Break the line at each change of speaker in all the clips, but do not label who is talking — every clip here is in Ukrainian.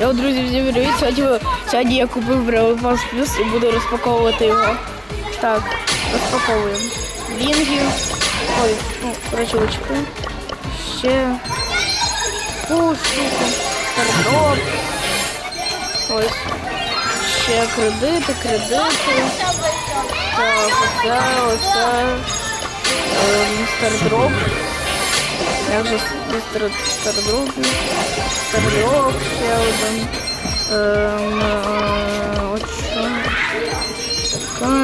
Я, друзі, всім привіт. Сьогодні, сьогодні я купив Brawl Pass Plus і буду розпаковувати його. Так, розпаковуємо. Вінги. Ой, ну, коротше, очки. Ще. Фу, штуку. Стардроп. Ось. Ще кредити, кредити. Так, оце, оце. Ем, стардроп. Як же стар, стардроп? Стардроп ще один. Ем, от що?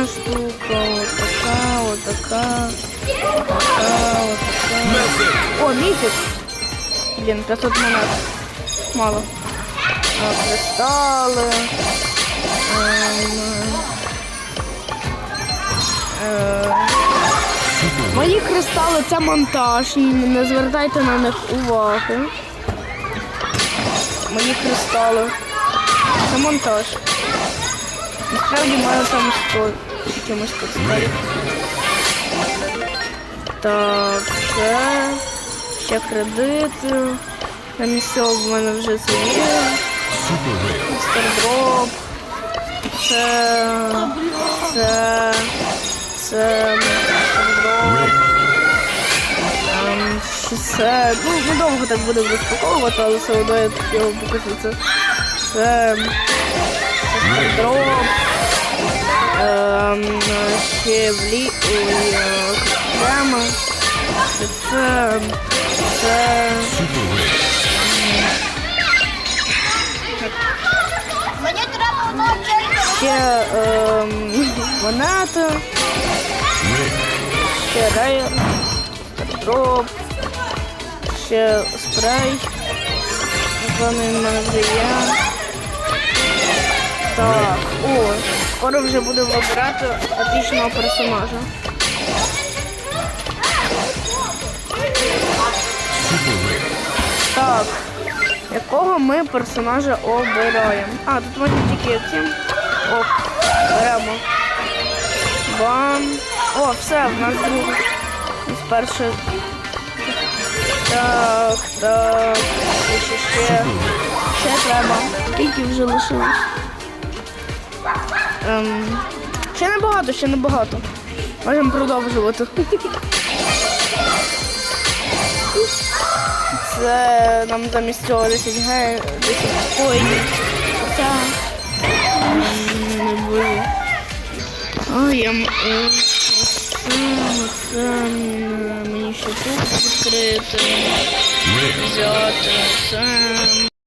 Штука, от така, от така. Така, от така. О, місяць! Блін, 500 монет. Мало. А, кристали. Ем, Мої кристали це монтаж, не звертайте на них уваги. Мої кристали. Це монтаж. Насправді маю там 100 якимось кристалів. Так, це ще кредити. На місця в мене вже це є. Стардроп. Це. Це. Це. Що Це. Ну, недовго так буде розпаковувати, але все одно я його покажу. Це. Це. Це Стардроп. Ем, ще влі... Ой, е, прямо. Це. Це. Це. Ще ем. Ще рейер. Дроп. Ще спрей. Вони в мене вже є. Так, о, скоро вже будемо вибирати епічного персонажа. Так, якого ми персонажа обираємо? А, тут можна тільки ці. О, беремо. Бам. О, все, в нас другий. Із перших. Так, так. Ще ще. Ще треба. Скільки вже лишилось? Ем, ще небагато, ще небагато. Можемо продовжувати. Це нам замість цього 10 ге, 10 коїнів. М, не буде. А, я це, ще тут відкрити. Взяти.